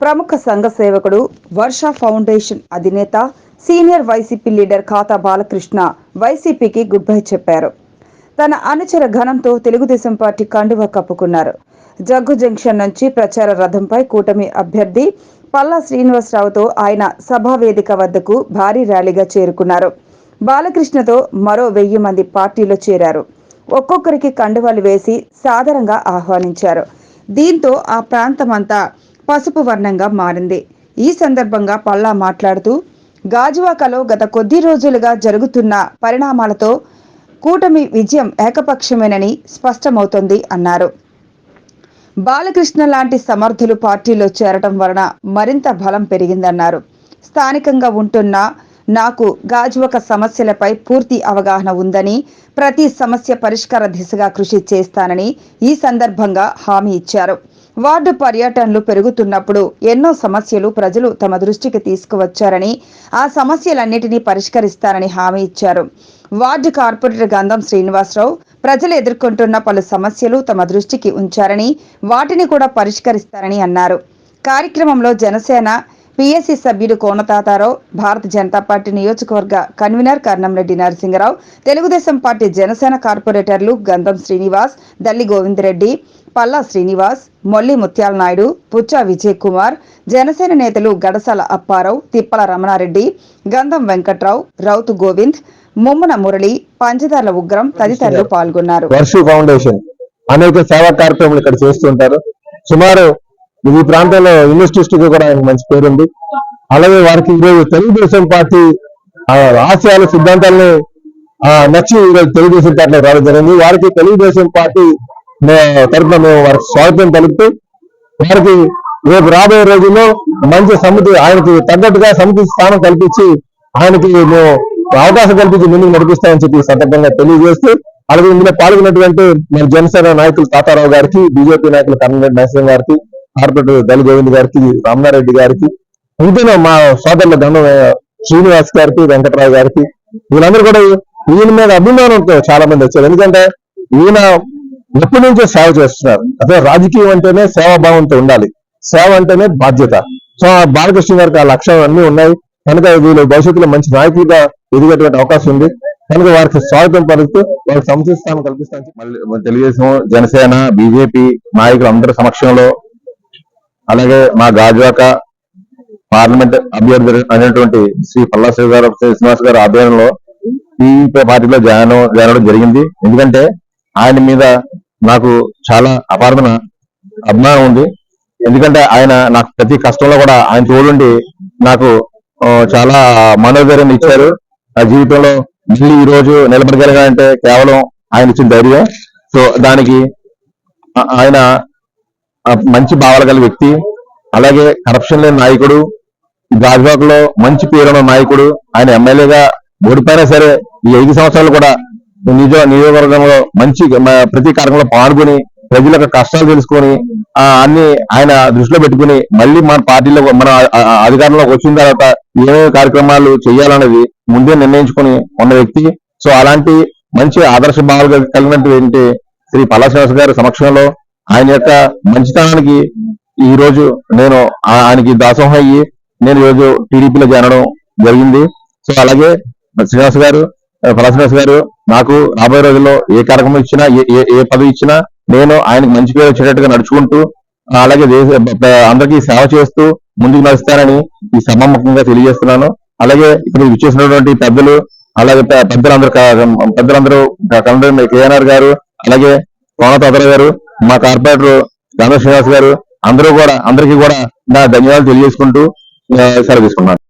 ప్రముఖ సంఘ సేవకుడు వర్ష ఫౌండేషన్ అధినేత senior YCP leader Khata Balakrishna వైసీపీకి గుడ్ బై చెప్పారు. తన అనుచర ఘనంతో తెలుగుదేశం పార్టీ కండువ కప్పుకున్నారు. జగ్గు జంక్షన్ నుంచి ప్రచార రథంపై కూటమి అభ్యర్థి పల్లా శ్రీనివాసరావుతో ఆయన సభా వేదిక వద్దకు భారీ ర్యాలీగా చేరుకున్నారు. బాలకృష్ణతో మరో వెయ్యి మంది పార్టీలో చేరారు. ఒక్కొక్కరికి కండువాలు వేసి సాదరంగా ఆహ్వానించారు. దీంతో ఆ ప్రాంతమంతా పసుపు వర్ణంగా మారింది. ఈ సందర్భంగా పల్లా మాట్లాడుతూ గాజువాకలో గత కొద్ది రోజులుగా జరుగుతున్న పరిణామాలతో కూటమి విజయం ఏకపక్షమేనని స్పష్టమవుతోంది అన్నారు. బాలకృష్ణ లాంటి సమర్థులు పార్టీలో చేరటం వలన మరింత బలం పెరిగిందన్నారు. స్థానికంగా ఉంటున్న నాకు గాజువక సమస్యలపై పూర్తి అవగాహన ఉందని ప్రతి సమస్య పరిష్కార దిశగా కృషి చేస్తానని ఈ సందర్భంగా హామీ ఇచ్చారు. వార్డు పర్యటనలు పెరుగుతున్నప్పుడు ఎన్నో సమస్యలు ప్రజలు తమ దృష్టికి తీసుకువచ్చారని ఆ సమస్యలన్నిటినీ పరిష్కరిస్తారని హామీ ఇచ్చారు. వార్డు కార్పొరేటర్ గంధం శ్రీనివాసరావు ప్రజలు ఎదుర్కొంటున్న పలు సమస్యలు తమ దృష్టికి ఉంచారని వాటిని కూడా పరిష్కరిస్తారని అన్నారు. కార్యక్రమంలో జనసేన పిఎస్సి సభ్యుడు కోనతాతారావు భారత జనతా పార్టీ నియోజకవర్గ కన్వీనర్ కర్ణంరెడ్డి నరసింహరావు తెలుగుదేశం పార్టీ జనసేన కార్పొరేటర్లు గంధం శ్రీనివాస్ దల్లి గోవిందరెడ్డి పల్లా శ్రీనివాస్ మొల్లి ముత్యాల నాయుడు పుచ్చా విజయ్ కుమార్ జనసేన నేతలు గడసాల అప్పారావు తిప్పల రమణారెడ్డి గంధం వెంకట్రావు రౌతు గోవింద్ ముమ్మన మురళి పంచదార్ల ఉగ్రం తదితరులు పాల్గొన్నారు. ఫౌండేషన్ అనేక సేవా కార్యక్రమాలు ఇక్కడ చేస్తుంటారు. సుమారు ఈ ప్రాంతంలో యూనివర్సిటీస్కి కూడా ఆయనకు మంచి పేరుంది. అలాగే వారికి ఈరోజు తెలుగుదేశం పార్టీ ఆ, ఆశయాలు సిద్ధాంతాలని నచ్చి ఈరోజు తెలుగుదేశం పార్టీలో రావడం జరిగింది. వారికి తెలుగుదేశం పార్టీ తరఫున మేము వారికి స్వాగతం తెలుపుతూ వారికి రేపు రాబోయే రోజుల్లో మంచి సమితి ఆయనకి తగ్గట్టుగా సమితి స్థానం కల్పించి ఆయనకి మేము అవకాశం కల్పించి ముందుకు నడిపిస్తామని చెప్పి సందర్భంగా తెలియజేస్తూ అలాగే ఇందులో పాల్గొన్నటువంటి మన జనసేన నాయకులు తాతారావు గారికి బీజేపీ నాయకులు కన్నరెడ్డి నరసింహ గారికి కార్పొరేటర్ దళ గోవింద్ గారికి రామనారెడ్డి గారికి ఇంకనూ మా సోదరుల దండ శ్రీనివాస్ గారికి వెంకటరావు గారికి వీళ్ళందరూ కూడా ఈయన మీద అభిమానంతో చాలా మంది వచ్చారు. ఎందుకంటే ఈయన ఎప్పటి నుంచో సేవ చేస్తున్నారు. అదే రాజకీయం అంటేనే సేవాభావంతో ఉండాలి. సేవ అంటేనే బాధ్యత. సో ఆ బాలకృష్ణ గారికి ఆ లక్ష్యం అన్ని ఉన్నాయి. కనుక వీళ్ళు భవిష్యత్తులో మంచి నాయకులుగా ఎదిగేటువంటి అవకాశం ఉంది. కనుక వారికి స్వాగతం పలుకుతూ వారికి సముచిత కల్పిస్తాను మళ్ళీ తెలుగుదేశం జనసేన బీజేపీ నాయకులు అందరి సమక్షంలో అలాగే మా గాజువాక పార్లమెంట్ అభ్యర్థి అయినటువంటి శ్రీ పల్లా శ్రీగారు శ్రీనివాస్ గారి ఆధ్వర్యంలో ఈ పార్టీలో జాయిన్ జరగడం జాయిన్ జరిగింది. ఎందుకంటే ఆయన మీద నాకు చాలా అపారమైన అభిమానం ఉంది. ఎందుకంటే ఆయన నాకు ప్రతి కష్టంలో కూడా ఆయన తోడుండి నాకు చాలా మనోధైర్యం ఇచ్చారు. నా జీవితంలో మళ్ళీ ఈ రోజు నిలబడగలిగానంటే కేవలం ఆయన ఇచ్చిన ధైర్యం. సో దానికి ఆయన మంచి భావాలు గల వ్యక్తి అలాగే కరప్షన్ లేని నాయకుడు గాజువాకలో మంచి పేరున్న నాయకుడు ఆయన ఎమ్మెల్యేగా ఓడిపోయినా సరే ఈ ఐదు సంవత్సరాలు కూడా నిజ నియోజకవర్గంలో మంచి ప్రతి కార్యక్రమంలో పాల్గొని ప్రజల యొక్క కష్టాలు తెలుసుకొని అన్ని ఆయన దృష్టిలో పెట్టుకుని మళ్ళీ మన పార్టీలో మన అధికారంలోకి వచ్చిన తర్వాత ఏమేమి కార్యక్రమాలు చేయాలనేది ముందే నిర్ణయించుకొని ఉన్న వ్యక్తి. సో అలాంటి మంచి ఆదర్శ భావాలు కలిగినటువంటి శ్రీ పల్లా గారి సమక్షంలో ఆయన యొక్క మంచితనానికి ఈ రోజు నేను ఆయనకి దాసోహం అయ్యి నేను ఈరోజు రోజు టీడీపీలో చేరడం జరిగింది. సో అలాగే శ్రీనివాస్ గారు ఆ, గారు నాకు రాబోయే రోజుల్లో ఏ కార్యక్రమం ఇచ్చినా ఏ ఏ- ఏ పదవి ఇచ్చినా నేను ఆయనకు మంచి పేరు వచ్చేటట్టుగా నడుచుకుంటూ అలాగే దేశ అందరికీ సేవ చేస్తూ ముందుకు నడుస్తానని ఈ సభాముఖంగా తెలియజేస్తున్నాను. అలాగే ఇక్కడ విచ్చేసినటువంటి పెద్దలు అలాగే పెద్దలందరూ పెద్దలందరూ కలెక్టర్ కేఎన్ఆర్ గారు అలాగే కోన తదర గారు మా కార్పొరేటర్ గంధ శ్రీనివాస్ గారు అందరూ కూడా అందరికీ కూడా నా ధన్యవాదాలు తెలియజేసుకుంటూ సెలవు తీసుకున్నాను.